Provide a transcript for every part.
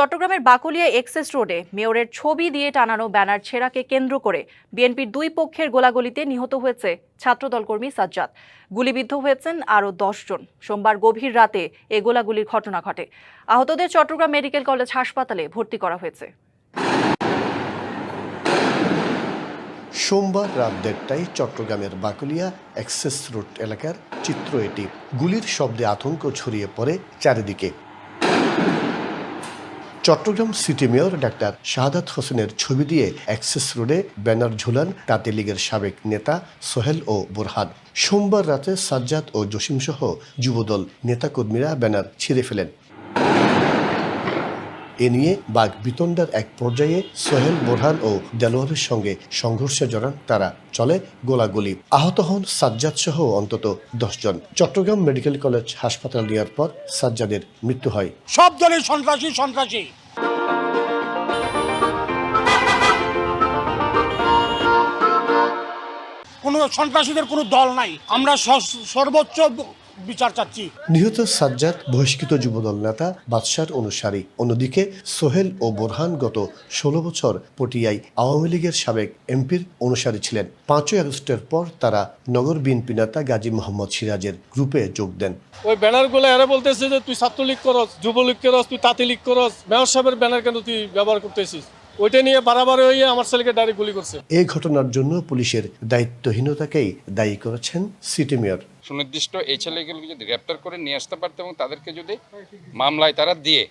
চট্টগ্রামের বাকুলিয়া এক্সেস রোডে মেয়রের ছবি দিয়ে টানানো ব্যানার ছেঁড়াকে কেন্দ্র করে বিএনপির দুই পক্ষের গোলাগুলিতে নিহত হয়েছে ছাত্রদল কর্মী সাজ্জাদ। গুলিবিদ্ধ হয়েছেন আরও জন। সোমবার গভীর রাতে এ গোলাগুলির ঘটনা ঘটে। আহতদের চট্টগ্রাম মেডিকেল কলেজ হাসপাতালে ভর্তি করা হয়েছে। সোমবার রাত দেড়টায় চট্টগ্রামের বাকুলিয়া অ্যাক্সেস রোড এলাকার চিত্র এটি। গুলির শব্দে আতঙ্ক ছড়িয়ে পড়ে চারিদিকে। Chattogram city mayor doctor Shahadat হোসেনের ছবি দিয়ে অ্যাক্সেস রোডে ব্যানার ঝুলান তাঁতি লীগের সাবেক নেতা সোহেল ও বোরহান। সোমবার রাতে সাজ্জাদ ও জসিম সহ যুবদল নেতাকর্মীরা ব্যানার ছিঁড়ে ফেলেন। এ নিয়ে বাঘ বিতণ্ডার এক পর্যায়ে সোহেল, বোরহান ও দেলোয়ারের সঙ্গে সংঘর্ষে জড়ান তারা। চলে গোলাগুলি। আহত হন সাজ্জাদ সহ অন্তত দশজন চট্টগ্রাম মেডিকেল কলেজ হাসপাতাল নেওয়ার পর সাজ্জাদের মৃত্যু হয়। সব দলের সন্ত্রাসী সন্ত্রাসী। সন্ত্রাসীদের কোনো দল নাই। আমরা স- সর্বোচ্চ বিচার চাচ্ছি। নিহত সাজ্জাদ বহিষ্কৃত যুবদল নেতা বাদশার অনুসারী। অন্যদিকে সোহেল ও বোরহান গত ষোলো বছর পটিয়ায় আওয়ামী লীগের সাবেক এমপির অনুসারী ছিলেন। পাঁচই আগস্টের পর তারা নগর বিএনপি নেতা গাজী মোহাম্মদ সিরাজের গ্রুপে যোগ দেন। ওই ব্যানারগুলো এরা বলতেছে যে তুই ছাত্রলীগ করস যুবলীগ করস তুই তাঁতি লীগ করস। মেয়র সাহেবের ব্যানার কেন তুই ব্যবহার করতেছিস? ওইটা নিয়ে বাড়াবার হয়ে আমার ছেলেকে ডাইরেক্ট গুলি করছে। এই ঘটনার জন্য পুলিশের দায়িত্বহীনতাকেই দায়ী করেছেন সিটি মেয়র। সুনির্দিষ্ট এই ছেলেগুলোকে যদি গ্রেপ্তার করে নিয়ে আসতে পারতো এবং তাদেরকে যদি মামলায় তারা দিয়ে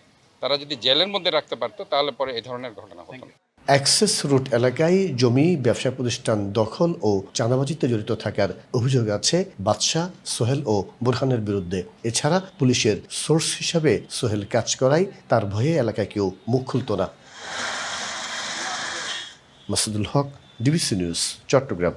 তারা যদি জেলের মধ্যে রাখতে পারতো তাহলে পরে এই ধরনের ঘটনা হতো না। অ্যাক্সেস রুট এলাকায় জমি ব্যবসা প্রতিষ্ঠান দখল ও চাঁদাবাজিতে জড়িত থাকার অভিযোগ আছে বাদশাহ সোহেল ও বুরহানের বিরুদ্ধে। এছাড়া পুলিশের সোর্স হিসাবে সোহেল কাজ করায় তার ভয়ে এলাকায় কেউ মুখ খুলত না। Masudul Haque DBC news Chittagong.